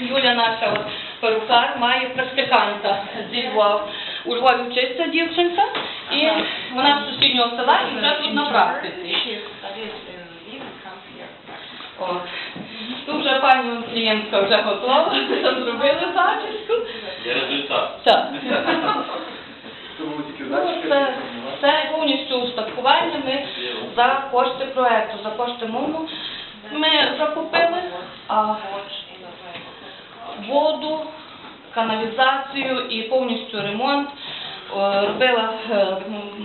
Юля наша от, перукар має практиканта зі Львова. У Львові вчиться дівчинка, і вона з сусіднього села і вже тут на практиці. О. Тут вже пані клієнтка вже готова, зробили зачіску. Є результат. Так. Ну, Це, це повністю устаткування. Ми за кошти проекту, за кошти МОМу ми закупили а воду, каналізацію і повністю ремонт е, робила е,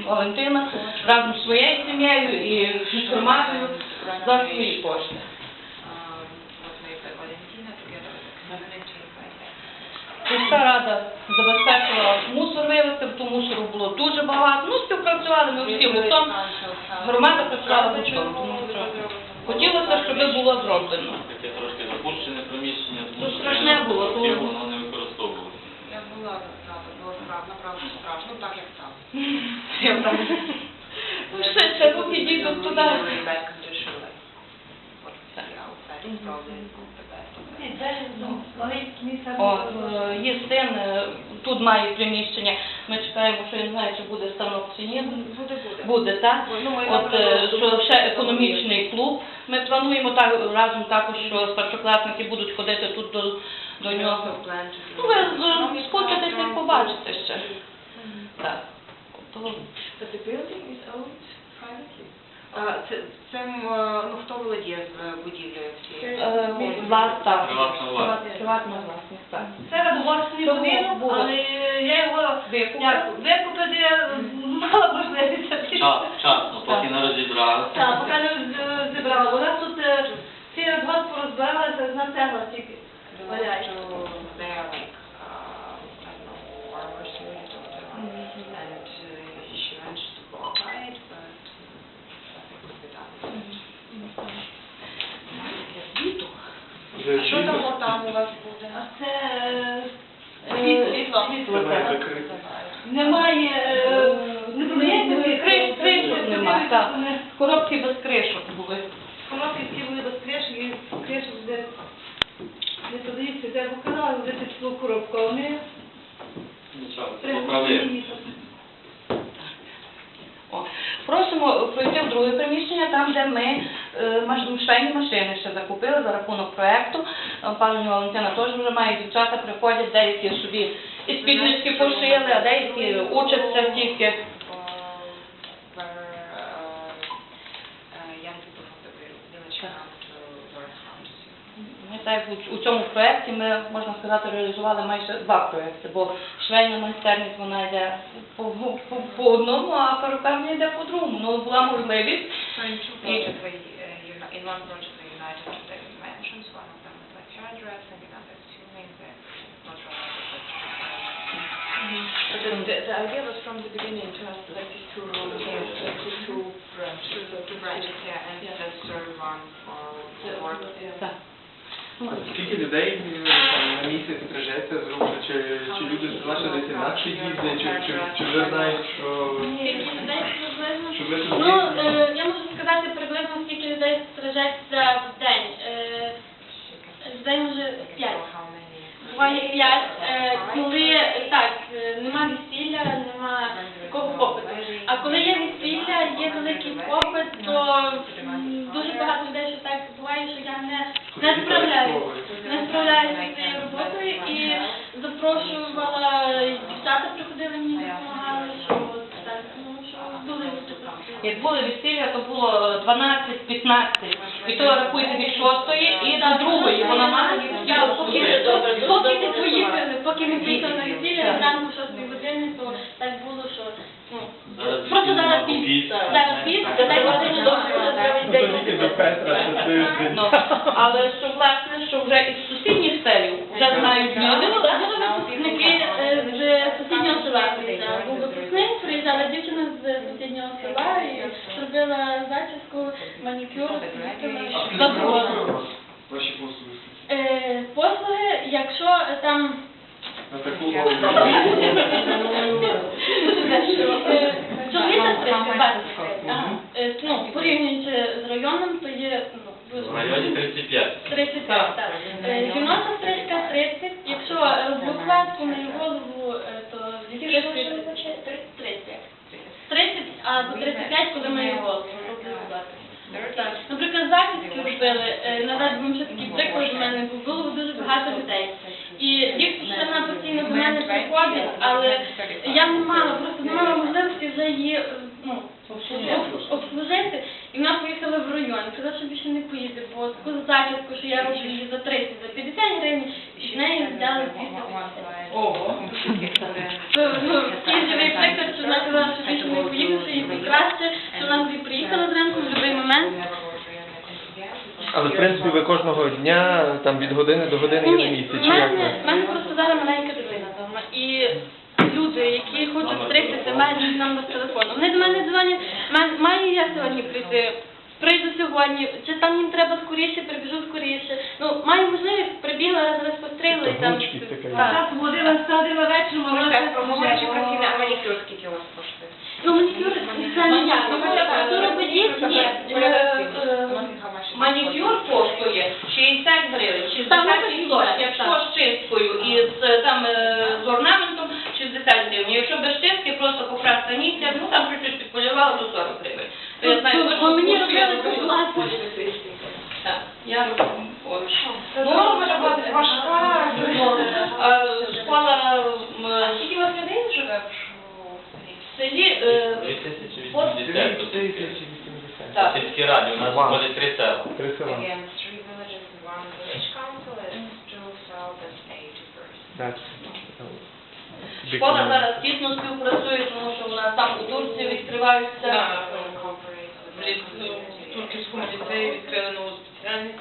Валентина разом з своєю сім'єю і громадою за свої кошти. Сільська рада забезпечила мусор вивезти, бо мусору було дуже багато. Ну, співпрацювали ми всі гуртом. Громада працювала гуртом, тому що хотілося, щоб було зроблено. Запущене приміщення, Ну, тому що страшне було, всі тому- воно не використовувалося. Я була правда, було правда, страшно, ну так як там. Ну, Все, це руки дійдуть туди. От, е, є син, е, тут має приміщення. Ми чекаємо, що я не знаю, чи буде станок чи ні. Буде, буде. Буде, так? Ну, ми От, е, що ще економічний клуб. Ми плануємо так, разом також, що старшокласники будуть ходити тут до, до нього. Ну, ви е, і побачите ще. Так. But the building is owned privately? А, це, цим, е, ну, хто володіє з будівлею всією? е, влас, так. Приватна власність. Приватна власність, так. Це Це будинок, було. але я його Викупив. як викупити мала можливість. Час, вчасно, поки не розібралися. Так, поки не з- зібрала. У нас тут е, всі розгод порозбиралися на цегла тільки. Like, вже Що там там у вас буде? А це е, Е, світло. Світло, так. Немає, е, не продається Криш- кришок нема, так. Коробки без кришок були. Коробки всі були без кришок, і кришок де не подаються, де виконали, де теплу коробку, а вони Нічого, це. О, Просимо пройти в друге приміщення, там, де ми е, швейні машини ще закупили за рахунок проекту. Е, Пані Валентина теж вже має дівчата, приходять, деякі собі і спіднички пошили, а деякі учаться тільки. Так у- цьому проєкті ми, можна сказати, реалізували майже два проєкти, бо швейна майстерність вона йде по, по, по одному, а перукарня йде по другому. Ну, була можливість. So in London to the United States mansions. One of them is a hairdresser, and another is swimming. They're not related. Mm-hmm. But the, the, the idea was from the beginning to have like these two roles, yes. like these two branches. Two branches, yeah, and yeah. serve one for the work. Yeah. Скільки людей е, там, на місяць стрижеться з рук? Чи, чи люди з ще десь інакше їздять, чи, чи, чи вже знають, що, Скільки людей приблизно? що ви тут Ну, є? е, я можу сказати приблизно, скільки людей стрижеться в день. Е, В день може п'ять. Буває п'ять. Е, Коли так, е, нема весілля, нема такого попиту. А коли є весілля, є великий попит, то м, дуже багато людей, що так не, не справляюся. Не справляюся з цією роботою і запрошувала дівчата, приходили мені допомагали, що так, ну що були люди. Як були весілля, то було 12-15. І то рахуйте від шостої і до другої, бо на Я, поки, поки поки ми поїхали, поки ми приїхали на весілля, зранку в шостій години, то так було, що просто зараз піст. зараз Так, дай так, годину Ну, до Петра ще тиждень. Ну, але що власне, що вже із сусідніх селів вже знають люди. Були були випускники е, з сусіднього села приїжджали. Був випускник, приїжджала дівчина з сусіднього села і зробила зачіску, манікюр, зробила А ваші послуги? Е, Послуги, якщо е, там На таку Е, голову. Е, е, ну, порівнюючи з районом, то є ну, В районі 35. 35, так. 30. Е, Якщо букватку на голову, то 30. 30, а до 35, коли маю голову. Так. Наприклад, захистки робили, навіть вам ще такий приклад у мене, було дуже багато людей. І дівчина постійно до мене приходить, але я не мала, просто не мала можливості вже її ну, об- обслужити. І вона поїхала в район. Казала, що більше не поїде, бо таку зачіску, що я роблю її за 30, за 50 гривень, і з неї взяли 250. Ого. Ну, такий живий приклад, що вона казала, що більше не поїде, що їй буде краще, що вона собі приїхала зранку в будь-який момент. Але в принципі ви кожного дня там від години до години є на Ні, місці, в чи як мене, ви? в мене просто зараз маленька дитина вдома. І люди, які хочуть стригтися, мають мій номер телефону. Вони до мене дзвонять, «Ма- маю я сьогодні прийти. Прийду сьогодні, чи там їм треба скоріше, прибіжу скоріше. Ну, маю можливість, прибігла, раз раз постригла і там. Гучки таке. Так. Так, водила, садила вечором, а вона Можете все про вже, а манікюр скільки у вас коштує? Ну, манікюр це не я. Ну, хто робить їх? Ні. Е, е, Манікюр коштує 60 гривень, 60 Там і написано, 100. так. Якщо з чисткою і з, е, там, е, з орнаментом 60 гривень. Якщо без чистки, просто покраска нігтя, ну там чуть-чуть підполювала, то 40 гривень. То я знаю, мені робили роблю. класно. Так, я роблю. Ну, може важка. Ну, Школа скільки у вас людей живе в в селі, е, 2080 тут. 3080. Так. Сільські раді, у нас Три села. Again, three villages and one village council is two thousand eighty persons. That's, uh, big школа number. зараз тісно співпрацює, тому що у нас там у Турції відкриваються. With в турківському ліцеї відкрили нову спеціальність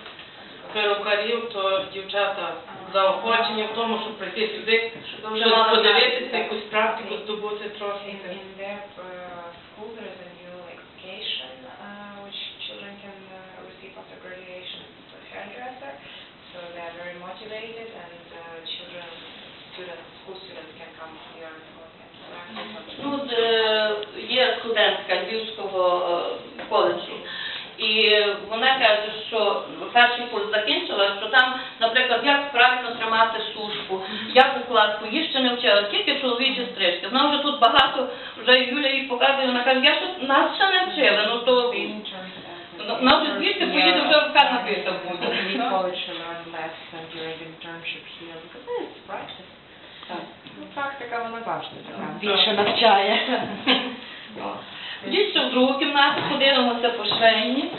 перукарів, то дівчата заохочені в тому, щоб прийти сюди, щоб подивитися, якусь практику здобути трохи. In, in their uh, are and uh, children, students, school students can come here for practice. Ну, е, є студентка Львівського е, коледжу. І вона каже, що перший курс закінчила, що там, наприклад, як правильно тримати сушку, як укладку, її ще не вчила, тільки чоловічі стрижки. Вона вже тут багато, вже Юля їй показує, вона каже, я ще, нас ще не вчили, ну то ну, вона вже звідси поїде, вже рука набита буде. Practice. Ну, практика вона завжди така. Більше навчає. Дійсно, в другу кімнату подивимося по швейні.